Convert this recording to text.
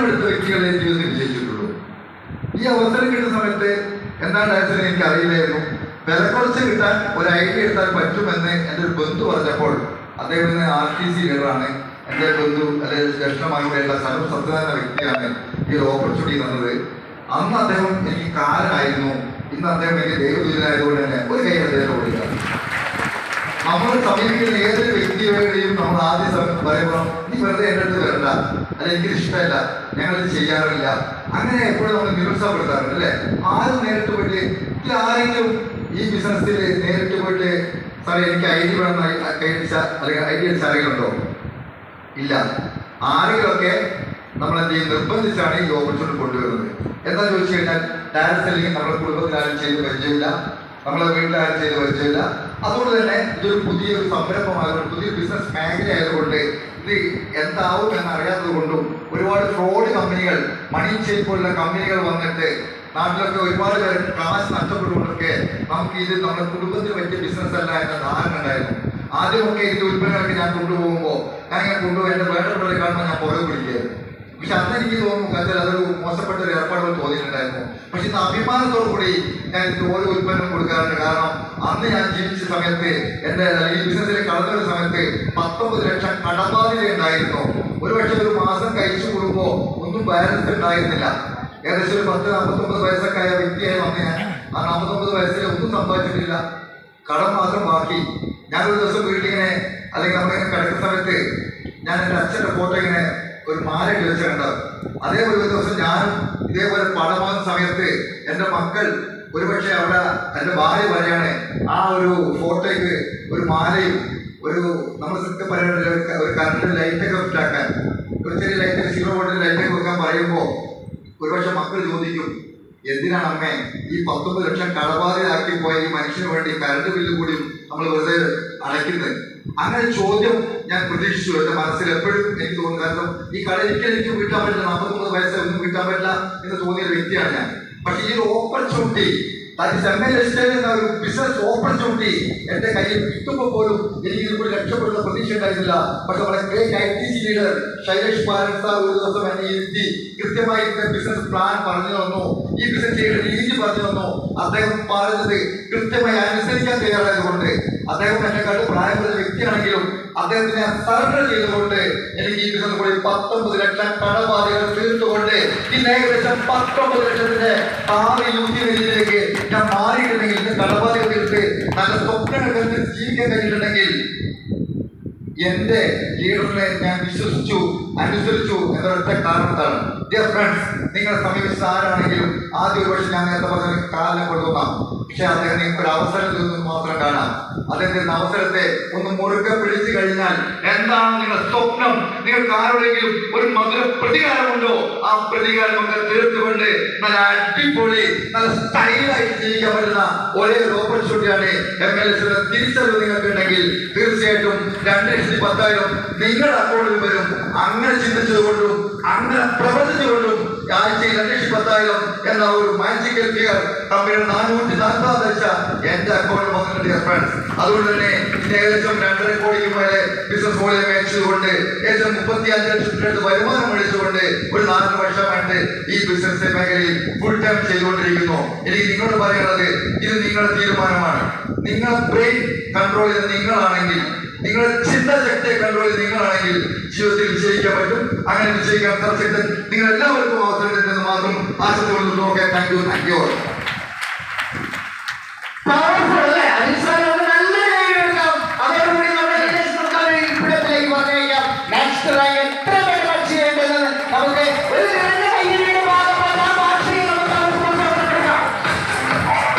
തീരുമാനമെടുത്ത വ്യക്തികളെ ജീവിതത്തിൽ വിജയിച്ചിട്ടുള്ളൂ ഈ അവസരം കിട്ടുന്ന സമയത്ത് എന്താണ് ആക്ച്വലി എനിക്ക് അറിയില്ലായിരുന്നു. വില കുറച്ച് കിട്ടാൻ ഒരു ഐഡിയ എടുത്താൽ പറ്റുമെന്ന് എന്റെ ഒരു ബന്ധു പറഞ്ഞപ്പോൾ അദ്ദേഹം ആർ ടി സി ലീഡറാണ് എന്റെ ബന്ധു അല്ലെങ്കിൽ ജ്യേഷ്ഠമായിട്ടുള്ള സർവ സത്യനാരായണ വ്യക്തിയാണ് ഈ ഒരു ഓപ്പർച്യൂണിറ്റി തന്നത്. അന്ന് അദ്ദേഹം എനിക്ക് കാരനായിരുന്നു ഇന്ന് അദ്ദേഹം എനിക്ക് ദൈവദൂതനായതുകൊണ്ട് തന്നെ ഒരു കൈ അദ്ദേഹത്തെ കൊടുക്കുക നമ്മൾ സമീപിക്കുന്ന ഏതൊരു വ്യക്തിയുടെയും നമ്മൾ ആദ്യ സമയത്ത് പറയുമ്പോൾ നീ വെറുതെ എന്റെ അടുത്ത് വരണ്ട. അല്ല എനിക്ക് ഇഷ്ടമല്ല. ഞങ്ങളിത് ചെയ്യാറില്ല. അങ്ങനെ എപ്പോഴും നമ്മൾ നിരുത്സാഹപ്പെടുത്താറുണ്ട് അല്ലേ? ആരും നേരിട്ട് പോയിട്ട് ആരെങ്കിലും ഈ ബിസിനസ്സിൽ നേരിട്ട് പോയിട്ട് സാറേ എനിക്ക് ഐ ഡി വേണം കൈയടിച്ച അല്ലെങ്കിൽ ഐ ഡി അടിച്ച ആരെങ്കിലും ഉണ്ടോ? ഇല്ല. ആരെങ്കിലുമൊക്കെ നമ്മളെന്ത് ചെയ്യും? നിർബന്ധിച്ചാണ് ഈ ഓപ്പർച്യൂണിറ്റി കൊണ്ടുവരുന്നത്. എന്താ ചോദിച്ചു കഴിഞ്ഞാൽ ഡയറക്റ്റ് അല്ലെങ്കിൽ നമ്മുടെ കുടുംബത്തിൽ ആരും ചെയ്ത് പരിചയമില്ല. നമ്മളെ വീട്ടിൽ ആരും ചെയ്ത് പരിചയമില്ല. അതുകൊണ്ട് തന്നെ ഇതൊരു പുതിയൊരു സംരംഭമായതുകൊണ്ട് പുതിയ ബിസിനസ് മേഖല ആയതുകൊണ്ട് ഇത് എന്താവും എന്ന് അറിയാത്തത് കൊണ്ടും ഒരുപാട് ഫ്രോഡ് കമ്പനികൾ മണി ചെയിൻ പോലുള്ള കമ്പനികൾ വന്നിട്ട് നാട്ടിലൊക്കെ ഒരുപാട് പേർ കാശ് നഷ്ടപ്പെട്ടുകൊണ്ടൊക്കെ നമുക്ക് ഇത് നമ്മുടെ കുടുംബത്തിന് പറ്റിയ ബിസിനസ് അല്ല എന്ന ധാരണ ഉണ്ടായിരുന്നു. ആദ്യമൊക്കെ ഇതിന്റെ ഉൽപ്പന്നങ്ങളൊക്കെ ഞാൻ കൊണ്ടുപോകുമ്പോൾ ഞാൻ ഇങ്ങനെ കൊണ്ടുപോയി വേറെ വേണ്ടപ്പെട്ടവരെ പക്ഷെ അന്ന് എനിക്ക് തോന്നുന്നു കാരണം അതൊരു മോശപ്പെട്ട ഒരു ഏർപ്പാടുകൾ തോന്നിയിട്ടുണ്ടായിരുന്നു. പക്ഷെ ഇന്ന് അഭിമാനത്തോടു കൂടി ഞാൻ ഓരോ ഉൽപ്പന്നം കൊടുക്കാറുണ്ട്. കാരണം അന്ന് ഞാൻ ജീവിച്ച സമയത്ത് എന്റെ ഈ ബിസിനസ്സിൽ കടന്നൊരു സമയത്ത് പത്തൊമ്പത് ലക്ഷം കടബാധ്യത ഉണ്ടായിരുന്നു. ഒരു പക്ഷെ ഒരു മാസം കഴിച്ചു കൂടുമ്പോൾ ഒന്നും ബാലൻസ് ഉണ്ടായിരുന്നില്ല ഏകദേശം ഒരു പത്ത് നാൽപ്പത്തൊമ്പത് വയസ്സൊക്കെ ആയ വ്യക്തിയായി വന്ന് ഞാൻ ആ നാൽപ്പത്തൊമ്പത് വയസ്സിൽ ഒന്നും സമ്പാദിച്ചിട്ടില്ല. കടം മാത്രം ബാക്കി. ഞാനൊരു ദിവസം വീട്ടിലിങ്ങനെ അല്ലെങ്കിൽ നമ്മളിങ്ങനെ കിടക്കുന്ന സമയത്ത് ഞാൻ എന്റെ അച്ഛന്റെ ഫോട്ടോ ഇങ്ങനെ ഒരു മാല കിളിച്ചിട്ടുണ്ട് അതേ ഒരു ദിവസം ഞാനും ഇതേപോലെ പടമാകുന്ന സമയത്ത് എന്റെ മക്കൾ ഒരുപക്ഷെ അവിടെ എന്റെ ഭാര്യ വരെയാണ് ആ ഒരു ഫോട്ടോയ്ക്ക് ഒരു മാലയും ഒരു നമ്മൾ സത്യം പറയുന്നത് ഒരു കറണ്ട് ലൈറ്റൊക്കെ ഫിറ്റാക്കാൻ ഒരു ചെറിയ ലൈറ്റ് സീറോ വോൾട്ടിൽ ലൈറ്റൊക്കെ വെക്കാൻ പറയുമ്പോൾ ഒരുപക്ഷെ മക്കൾ ചോദിക്കും എന്തിനാണ് അമ്മേ ഈ പത്തൊമ്പത് ലക്ഷം കടബാധയാക്കി പോയ ഈ മനുഷ്യന് വേണ്ടി കറണ്ട് ബില്ല് കൂടി നമ്മൾ വെറുതെ അടയ്ക്കുന്നത്? അങ്ങനെ ചോദ്യം ഞാൻ പ്രതീക്ഷിച്ചു. എന്റെ മനസ്സിൽ എപ്പോഴും എനിക്ക് തോന്നുന്നു കാരണം ഈ ഒരിക്കലും എനിക്ക് വീട്ടാൻ പറ്റില്ല നാൽപ്പത്തൊമ്പത് വയസ്സിൽ ഒന്നും വീട്ടാൻ പറ്റില്ല എന്ന് തോന്നിയ വ്യക്തിയാണ് ഞാൻ. പക്ഷെ ഈ ഓപ്പർച്യൂണിറ്റി എം എൽ എന്ന ഒരു ബിസിനസ് ഓപ്പർച്യൂണിറ്റി എന്റെ കയ്യിൽ കിട്ടുമ്പോൾ പോലും എനിക്ക് ഇതുപോലെ രക്ഷപ്പെടുന്ന പ്രതീക്ഷ ഉണ്ടായിരുന്നില്ല. പക്ഷെ നമ്മുടെ great I C leader Shailesh Paran sir ഒരു ദിവസം എന്നെ ഇരുത്തി കൃത്യമായി ബിസിനസ് പ്ലാൻ പറഞ്ഞു തന്നു. ഈ ബിസിനസ് ചെയ്യേണ്ട രീതി പറഞ്ഞു തന്നു. അദ്ദേഹം പറഞ്ഞത് കൃത്യമായി അനുസരിക്കാൻ തയ്യാറായതുകൊണ്ട്. അദ്ദേഹം എന്നെ കണ്ട് പ്രായമുള്ള വ്യക്തിയാണെങ്കിലും അദ്ദേഹത്തിനെ സറണ്ടർ ചെയ്തുകൊണ്ട് എനിക്ക് ഈ ബിസിനസ് കൂടി പത്തൊമ്പത് ലക്ഷം കടബാധകൾ തീർത്തുകൊണ്ട് ഇന്ന് ഏകദേശം പത്തൊമ്പത് ലക്ഷത്തിന്റെ ആറ് യുദ്ധി രീതിയിലേക്ക് ഞാൻ മാറിയിട്ടുണ്ടെങ്കിൽ കടബാധകൾ തീർത്ത് നല്ല സ്വപ്നങ്ങൾ കണ്ട് ജീവിക്കാൻ കഴിഞ്ഞിട്ടുണ്ടെങ്കിൽ എന്റെ ലീഡറിനെ ഞാൻ വിശ്വസിച്ചു അനുസരിച്ചു എന്നൊരൊറ്റ കാരണത്താണ് ഡിയർ ഫ്രണ്ട്സ് നിങ്ങളെ സമീപിച്ച ആരാണെങ്കിലും ആദ്യ ഒരു പക്ഷേ ഞാൻ നേരത്തെ പറഞ്ഞ കാലം കൊടുക്കാം പക്ഷെ അദ്ദേഹം നിങ്ങൾക്ക് ഒരു അവസരം നിന്ന് മാത്രം അദ്ദേഹത്തിന്റെ അവസരത്തെ ഒന്ന് മുറുകെ പിടിച്ചു കഴിഞ്ഞാൽ എന്താണ് നിങ്ങളുടെ സ്വപ്നം? നിങ്ങൾക്ക് ആരോടെങ്കിലും ഒരു മധുര പ്രതികാരമുണ്ടോ ആ പ്രതികാരം ഒക്കെ തീർത്തുകൊണ്ട് നല്ല അടിപൊളി നല്ല സ്റ്റൈലായി ജീവിക്കാൻ പറ്റുന്ന ഒരേ ഒരു ഓപ്പർച്യൂണിറ്റിയാണ് എം എൽ എസ് തിരിച്ചറിവ് നിങ്ങൾക്ക് ഉണ്ടെങ്കിൽ തീർച്ചയായിട്ടും രണ്ട് ലക്ഷത്തി പത്തായിരം നിങ്ങളുടെ അക്കൗണ്ടിൽ വരും. അങ്ങനെ ചിന്തിച്ചതുകൊണ്ടും അങ്ങനെ പ്രവചിച്ചുകൊണ്ടും ആഴ്ചയിൽ ലക്ഷത്തി പത്തായിരം എന്ന ഒരു മാജിക്കൽ ഫിഗർ കമ്പനിയുടെ നാനൂറ്റി നാൽപ്പത് ലക്ഷ എന്റെ അക്കൗണ്ടിൽ വന്നിട്ടുണ്ട് dear ഫ്രണ്ട്സ് അതുകൊണ്ട് തന്നെ ഏകദേശം രണ്ടര കോടിക്ക് മേലെ ബിസിനസ് വോളിയം മേടിച്ചതുകൊണ്ട് ഏകദേശം മുപ്പത്തി അഞ്ച് ലക്ഷത്തിനടുത്ത് വരുമാനം മേടിച്ചുകൊണ്ട് ഒരു നാല് വർഷമായിട്ട് ഈ ബിസിനസ് മേഖലയിൽ ഫുൾ ടൈം ചെയ്തുകൊണ്ടിരിക്കുന്നു. എനിക്ക് നിങ്ങളോട് പറയുന്നത് ഇത് നിങ്ങളുടെ തീരുമാനമാണ്. നിങ്ങൾ ബ്രെയിൻ കൺട്രോൾ ചെയ്ത് നിങ്ങളാണെങ്കിൽ നിങ്ങളുടെ ചിന്താശക്തിയെ കണ്ടുപോലെ നിങ്ങളാണെങ്കിൽ ജീവിതത്തിൽ വിജയിക്കാൻ പറ്റും. അങ്ങനെ വിജയിക്കാൻ തർക്കത്തിൽ നിങ്ങൾ എല്ലാവർക്കും അവസരം തരുന്നത് മാത്രം ആശത്തോട് നോക്കാൻ താങ്ക് യു താങ്ക് യു.